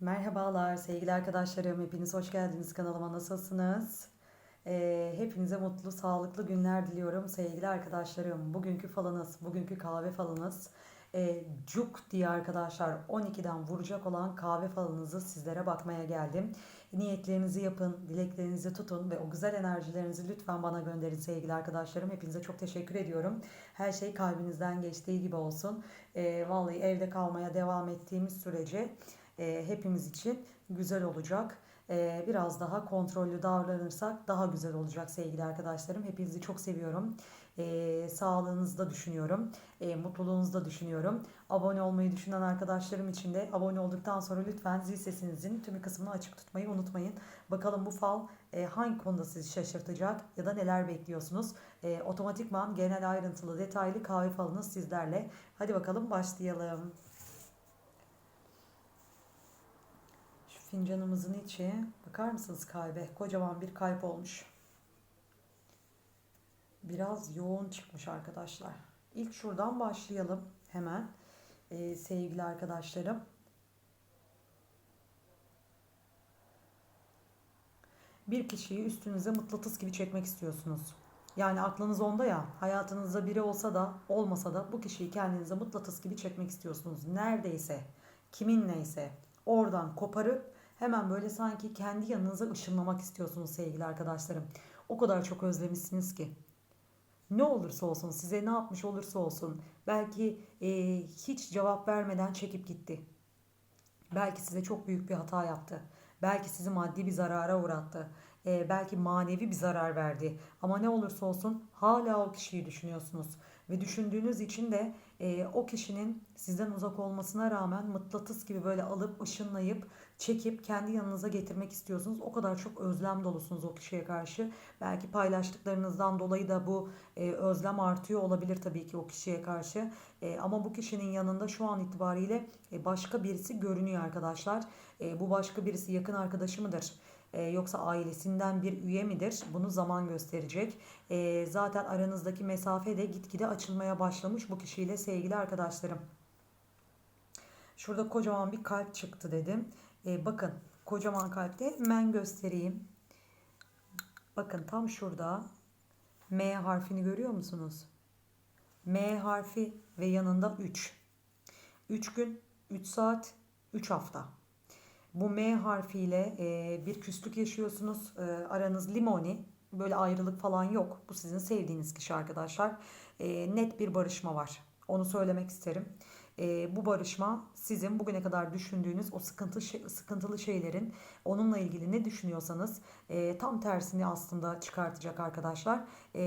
Merhabalar sevgili arkadaşlarım. Hepiniz hoş geldiniz kanalıma. Nasılsınız? Ee, hepinize mutlu, sağlıklı günler diliyorum sevgili arkadaşlarım. Bugünkü falınız, bugünkü kahve falınız. E, cuk diye arkadaşlar 12'den vuracak olan kahve falınızı sizlere bakmaya geldim. Niyetlerinizi yapın, dileklerinizi tutun ve o güzel enerjilerinizi lütfen bana gönderin sevgili arkadaşlarım. Hepinize çok teşekkür ediyorum. Her şey kalbinizden geçtiği gibi olsun. E, vallahi evde kalmaya devam ettiğimiz sürece e, hepimiz için güzel olacak. E, biraz daha kontrollü davranırsak daha güzel olacak sevgili arkadaşlarım. Hepinizi çok seviyorum. E, sağlığınızı da düşünüyorum. E, mutluluğunuzu da düşünüyorum. Abone olmayı düşünen arkadaşlarım için de abone olduktan sonra lütfen zil sesinizin tüm kısmını açık tutmayı unutmayın. Bakalım bu fal e, hangi konuda sizi şaşırtacak ya da neler bekliyorsunuz? E, otomatikman genel ayrıntılı detaylı kahve falınız sizlerle. Hadi bakalım başlayalım. Fincanımızın içi bakar mısınız kalbe? Kocaman bir kalp olmuş. Biraz yoğun çıkmış arkadaşlar. İlk şuradan başlayalım hemen ee, sevgili arkadaşlarım. Bir kişiyi üstünüze mıknatıs gibi çekmek istiyorsunuz. Yani aklınız onda ya, hayatınızda biri olsa da olmasa da bu kişiyi kendinize mıknatıs gibi çekmek istiyorsunuz. Neredeyse, kimin neyse oradan koparıp hemen böyle sanki kendi yanınıza ışınlamak istiyorsunuz sevgili arkadaşlarım. O kadar çok özlemişsiniz ki. Ne olursa olsun, size ne yapmış olursa olsun, belki e, hiç cevap vermeden çekip gitti. Belki size çok büyük bir hata yaptı. Belki sizi maddi bir zarara uğrattı. E, belki manevi bir zarar verdi. Ama ne olursa olsun hala o kişiyi düşünüyorsunuz. Ve düşündüğünüz için de e, o kişinin sizden uzak olmasına rağmen mıknatıs gibi böyle alıp ışınlayıp çekip kendi yanınıza getirmek istiyorsunuz. O kadar çok özlem dolusunuz o kişiye karşı. Belki paylaştıklarınızdan dolayı da bu e, özlem artıyor olabilir tabii ki o kişiye karşı. E, ama bu kişinin yanında şu an itibariyle e, başka birisi görünüyor arkadaşlar. E, bu başka birisi yakın arkadaşı mıdır? e, yoksa ailesinden bir üye midir? Bunu zaman gösterecek. E, zaten aranızdaki mesafe de gitgide açılmaya başlamış bu kişiyle sevgili arkadaşlarım. Şurada kocaman bir kalp çıktı dedim. E, bakın kocaman kalpte men göstereyim. Bakın tam şurada M harfini görüyor musunuz? M harfi ve yanında 3. 3 gün, 3 saat, 3 hafta. Bu M harfiyle e, bir küslük yaşıyorsunuz. E, aranız limoni. Böyle ayrılık falan yok. Bu sizin sevdiğiniz kişi arkadaşlar. E, net bir barışma var. Onu söylemek isterim. E, bu barışma sizin bugüne kadar düşündüğünüz o sıkıntı sıkıntılı şeylerin onunla ilgili ne düşünüyorsanız e, tam tersini aslında çıkartacak arkadaşlar. E,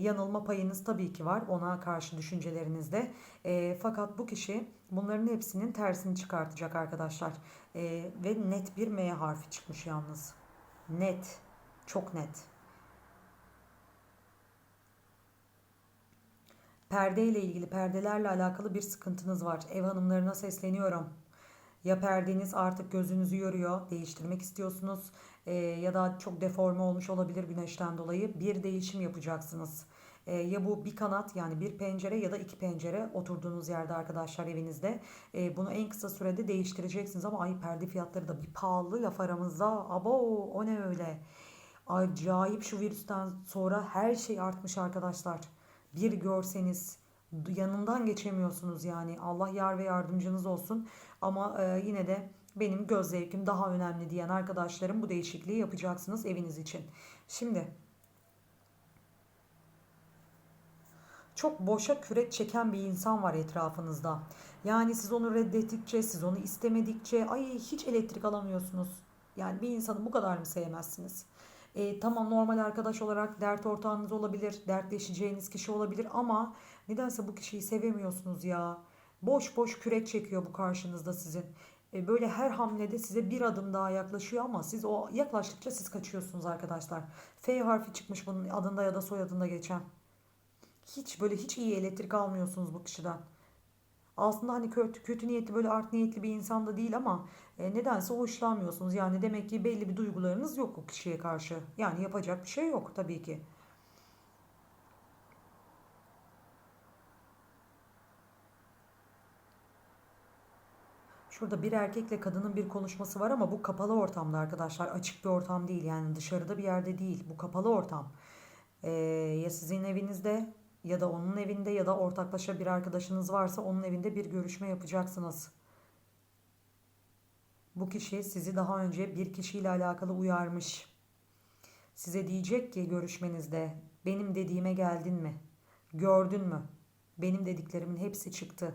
yanılma payınız tabii ki var ona karşı düşüncelerinizde. E, fakat bu kişi bunların hepsinin tersini çıkartacak arkadaşlar. E, ve net bir M harfi çıkmış yalnız. Net. Çok net. Perde ile ilgili, perdelerle alakalı bir sıkıntınız var. Ev hanımlarına sesleniyorum. Ya perdeniz artık gözünüzü yoruyor, değiştirmek istiyorsunuz e, ya da çok deforme olmuş olabilir güneşten dolayı bir değişim yapacaksınız. E, ya bu bir kanat yani bir pencere ya da iki pencere oturduğunuz yerde arkadaşlar evinizde. E, bunu en kısa sürede değiştireceksiniz ama ay perde fiyatları da bir pahalı laf aramızda. Abo o ne öyle. Acayip şu virüsten sonra her şey artmış arkadaşlar. Bir görseniz yanından geçemiyorsunuz yani. Allah yar ve yardımcınız olsun. Ama e, yine de benim göz zevkim daha önemli diyen arkadaşlarım bu değişikliği yapacaksınız eviniz için. Şimdi çok boşa kürek çeken bir insan var etrafınızda. Yani siz onu reddettikçe, siz onu istemedikçe ay hiç elektrik alamıyorsunuz. Yani bir insanı bu kadar mı sevmezsiniz? E, tamam normal arkadaş olarak dert ortağınız olabilir, dertleşeceğiniz kişi olabilir ama nedense bu kişiyi sevemiyorsunuz ya. Boş boş kürek çekiyor bu karşınızda sizin. E, böyle her hamlede size bir adım daha yaklaşıyor ama siz o yaklaştıkça siz kaçıyorsunuz arkadaşlar. F harfi çıkmış bunun adında ya da soyadında geçen. Hiç böyle hiç iyi elektrik almıyorsunuz bu kişiden. Aslında hani kötü, kötü niyetli böyle art niyetli bir insan da değil ama e, nedense hoşlanmıyorsunuz. Yani demek ki belli bir duygularınız yok o kişiye karşı. Yani yapacak bir şey yok tabii ki. Şurada bir erkekle kadının bir konuşması var ama bu kapalı ortamda arkadaşlar. Açık bir ortam değil yani dışarıda bir yerde değil. Bu kapalı ortam. Ee, ya sizin evinizde ya da onun evinde ya da ortaklaşa bir arkadaşınız varsa onun evinde bir görüşme yapacaksınız. Bu kişi sizi daha önce bir kişiyle alakalı uyarmış. Size diyecek ki görüşmenizde benim dediğime geldin mi? Gördün mü? Benim dediklerimin hepsi çıktı.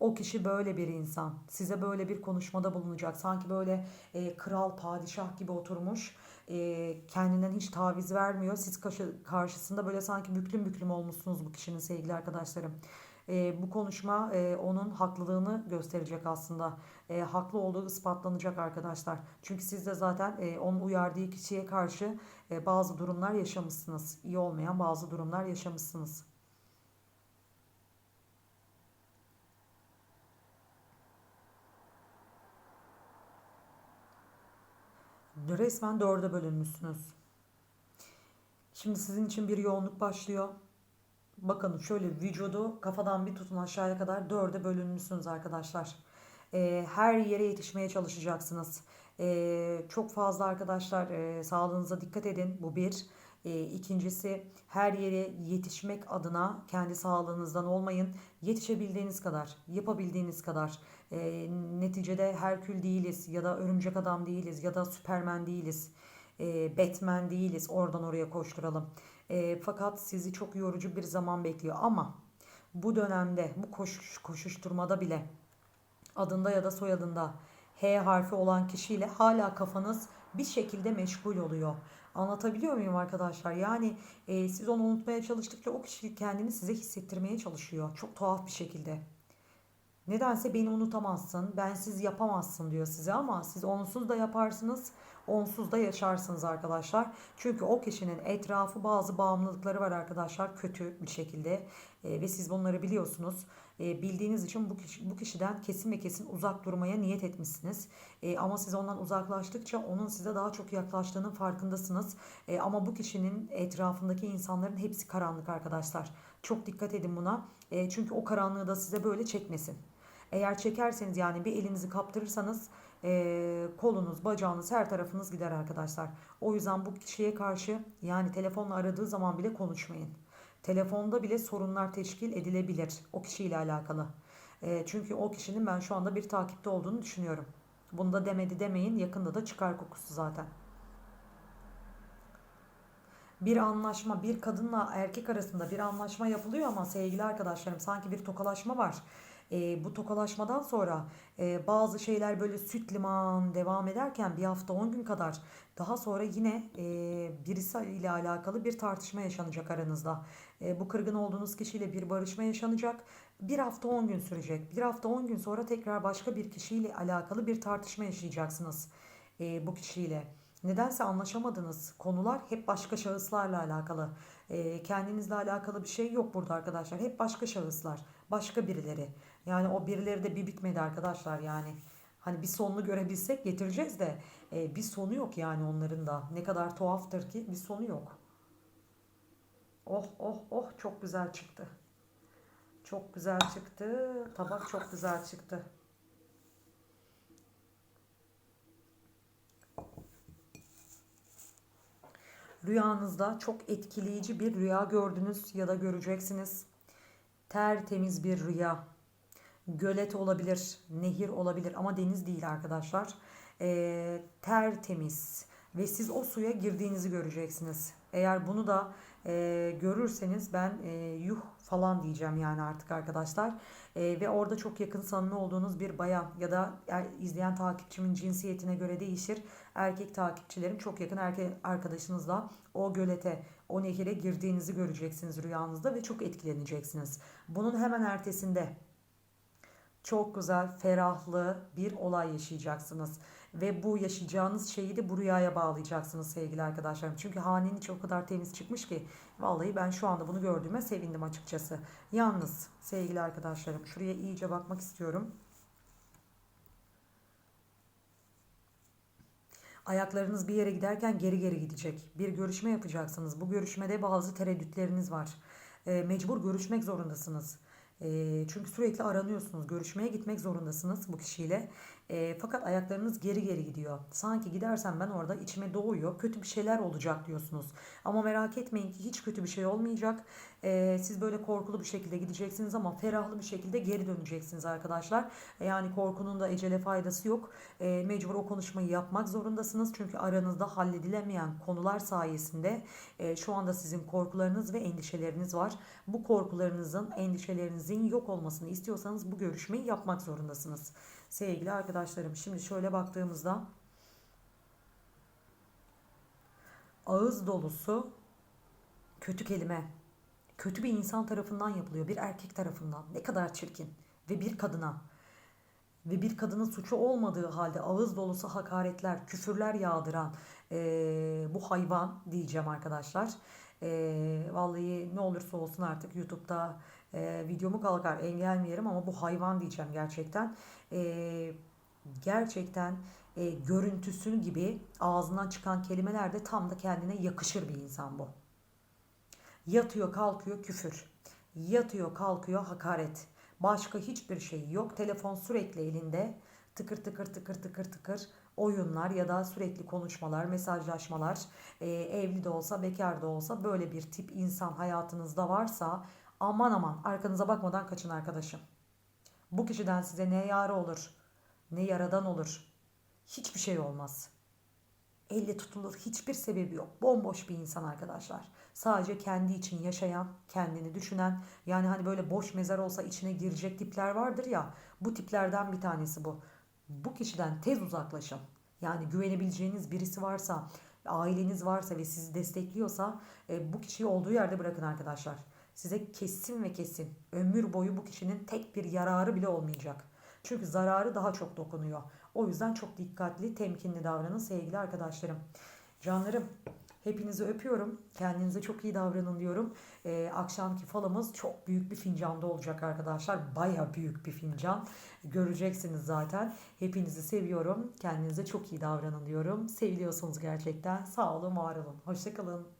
O kişi böyle bir insan. Size böyle bir konuşmada bulunacak. Sanki böyle e, kral, padişah gibi oturmuş. E, kendinden hiç taviz vermiyor. Siz karşı, karşısında böyle sanki büklüm büklüm olmuşsunuz bu kişinin sevgili arkadaşlarım. E, bu konuşma e, onun haklılığını gösterecek aslında. E, haklı olduğu ispatlanacak arkadaşlar. Çünkü siz de zaten e, onun uyardığı kişiye karşı e, bazı durumlar yaşamışsınız. İyi olmayan bazı durumlar yaşamışsınız. Resmen dörde bölünmüşsünüz. Şimdi sizin için bir yoğunluk başlıyor. Bakın şöyle vücudu kafadan bir tutun aşağıya kadar dörde bölünmüşsünüz arkadaşlar. Ee, her yere yetişmeye çalışacaksınız. Ee, çok fazla arkadaşlar e, sağlığınıza dikkat edin. Bu bir. E, ikincisi her yere yetişmek adına kendi sağlığınızdan olmayın. Yetişebildiğiniz kadar, yapabildiğiniz kadar. E, neticede Herkül değiliz ya da Örümcek Adam değiliz ya da Süpermen değiliz. E, Batman değiliz oradan oraya koşturalım. E, fakat sizi çok yorucu bir zaman bekliyor ama bu dönemde bu koşuş, koşuşturmada bile adında ya da soyadında H harfi olan kişiyle hala kafanız bir şekilde meşgul oluyor. Anlatabiliyor muyum arkadaşlar? Yani e, siz onu unutmaya çalıştıkça o kişi kendini size hissettirmeye çalışıyor. Çok tuhaf bir şekilde. Nedense beni unutamazsın, bensiz yapamazsın diyor size ama siz onsuz da yaparsınız, onsuz da yaşarsınız arkadaşlar. Çünkü o kişinin etrafı bazı bağımlılıkları var arkadaşlar kötü bir şekilde e, ve siz bunları biliyorsunuz. E, bildiğiniz için bu, kişi, bu kişiden kesin ve kesin uzak durmaya niyet etmişsiniz. E, ama siz ondan uzaklaştıkça onun size daha çok yaklaştığının farkındasınız. E, ama bu kişinin etrafındaki insanların hepsi karanlık arkadaşlar. Çok dikkat edin buna. E, çünkü o karanlığı da size böyle çekmesin. Eğer çekerseniz yani bir elinizi kaptırırsanız e, kolunuz, bacağınız, her tarafınız gider arkadaşlar. O yüzden bu kişiye karşı yani telefonla aradığı zaman bile konuşmayın. Telefonda bile sorunlar teşkil edilebilir o kişiyle alakalı. E, çünkü o kişinin ben şu anda bir takipte olduğunu düşünüyorum. Bunu da demedi demeyin yakında da çıkar kokusu zaten. Bir anlaşma bir kadınla erkek arasında bir anlaşma yapılıyor ama sevgili arkadaşlarım sanki bir tokalaşma var. E, bu tokalaşmadan sonra e, bazı şeyler böyle süt liman devam ederken bir hafta 10 gün kadar daha sonra yine e, birisi ile alakalı bir tartışma yaşanacak aranızda. E, bu kırgın olduğunuz kişiyle bir barışma yaşanacak. Bir hafta 10 gün sürecek. Bir hafta 10 gün sonra tekrar başka bir kişiyle alakalı bir tartışma yaşayacaksınız e, bu kişiyle. Nedense anlaşamadığınız konular hep başka şahıslarla alakalı. E, kendinizle alakalı bir şey yok burada arkadaşlar. Hep başka şahıslar, başka birileri. Yani o birileri de bir bitmedi arkadaşlar yani. Hani bir sonunu görebilsek getireceğiz de e, bir sonu yok yani onların da. Ne kadar tuhaftır ki bir sonu yok. Oh oh oh çok güzel çıktı. Çok güzel çıktı. Tabak çok güzel çıktı. Rüyanızda çok etkileyici bir rüya gördünüz ya da göreceksiniz. Tertemiz bir rüya. Gölet olabilir, nehir olabilir ama deniz değil arkadaşlar. E, tertemiz ve siz o suya girdiğinizi göreceksiniz. Eğer bunu da e, görürseniz ben e, yuh falan diyeceğim yani artık arkadaşlar. E, ve orada çok yakın samimi olduğunuz bir bayan ya da er, izleyen takipçimin cinsiyetine göre değişir. Erkek takipçilerim çok yakın erkek arkadaşınızla o gölete, o nehire girdiğinizi göreceksiniz rüyanızda ve çok etkileneceksiniz. Bunun hemen ertesinde çok güzel, ferahlı bir olay yaşayacaksınız. Ve bu yaşayacağınız şeyi de bu rüyaya bağlayacaksınız sevgili arkadaşlarım. Çünkü hanenin içi o kadar temiz çıkmış ki vallahi ben şu anda bunu gördüğüme sevindim açıkçası. Yalnız sevgili arkadaşlarım şuraya iyice bakmak istiyorum. Ayaklarınız bir yere giderken geri geri gidecek. Bir görüşme yapacaksınız. Bu görüşmede bazı tereddütleriniz var. E, mecbur görüşmek zorundasınız. E, çünkü sürekli aranıyorsunuz. Görüşmeye gitmek zorundasınız bu kişiyle. E, fakat ayaklarınız geri geri gidiyor. Sanki gidersem ben orada içime doğuyor. Kötü bir şeyler olacak diyorsunuz. Ama merak etmeyin ki hiç kötü bir şey olmayacak. E, siz böyle korkulu bir şekilde gideceksiniz ama ferahlı bir şekilde geri döneceksiniz arkadaşlar. E, yani korkunun da ecele faydası yok. E, mecbur o konuşmayı yapmak zorundasınız. Çünkü aranızda halledilemeyen konular sayesinde e, şu anda sizin korkularınız ve endişeleriniz var. Bu korkularınızın, endişelerinizin yok olmasını istiyorsanız bu görüşmeyi yapmak zorundasınız. Sevgili arkadaşlarım şimdi şöyle baktığımızda ağız dolusu kötü kelime kötü bir insan tarafından yapılıyor. Bir erkek tarafından. Ne kadar çirkin. Ve bir kadına. Ve bir kadının suçu olmadığı halde ağız dolusu hakaretler, küfürler yağdıran eee, bu hayvan diyeceğim arkadaşlar. Eee, vallahi ne olursa olsun artık YouTube'da eee, videomu kalkar engelleyelim ama bu hayvan diyeceğim gerçekten. Eee, gerçekten eee, görüntüsü gibi ağzından çıkan kelimeler de tam da kendine yakışır bir insan bu. Yatıyor kalkıyor küfür. Yatıyor kalkıyor hakaret. Başka hiçbir şey yok. Telefon sürekli elinde. Tıkır tıkır tıkır tıkır tıkır oyunlar ya da sürekli konuşmalar, mesajlaşmalar. Ee, evli de olsa, bekar da olsa böyle bir tip insan hayatınızda varsa aman aman arkanıza bakmadan kaçın arkadaşım. Bu kişiden size ne yarı olur, ne yaradan olur. Hiçbir şey olmaz. Elle tutulur hiçbir sebebi yok. Bomboş bir insan arkadaşlar. Sadece kendi için yaşayan, kendini düşünen, yani hani böyle boş mezar olsa içine girecek tipler vardır ya. Bu tiplerden bir tanesi bu. Bu kişiden tez uzaklaşın. Yani güvenebileceğiniz birisi varsa, aileniz varsa ve sizi destekliyorsa e, bu kişiyi olduğu yerde bırakın arkadaşlar. Size kesin ve kesin ömür boyu bu kişinin tek bir yararı bile olmayacak. Çünkü zararı daha çok dokunuyor. O yüzden çok dikkatli, temkinli davranın sevgili arkadaşlarım. Canlarım, hepinizi öpüyorum. Kendinize çok iyi davranın diyorum. Ee, akşamki falamız çok büyük bir fincanda olacak arkadaşlar. Baya büyük bir fincan. Göreceksiniz zaten. Hepinizi seviyorum. Kendinize çok iyi davranın diyorum. Seviliyorsunuz gerçekten. Sağ olun, var olun. Hoşçakalın.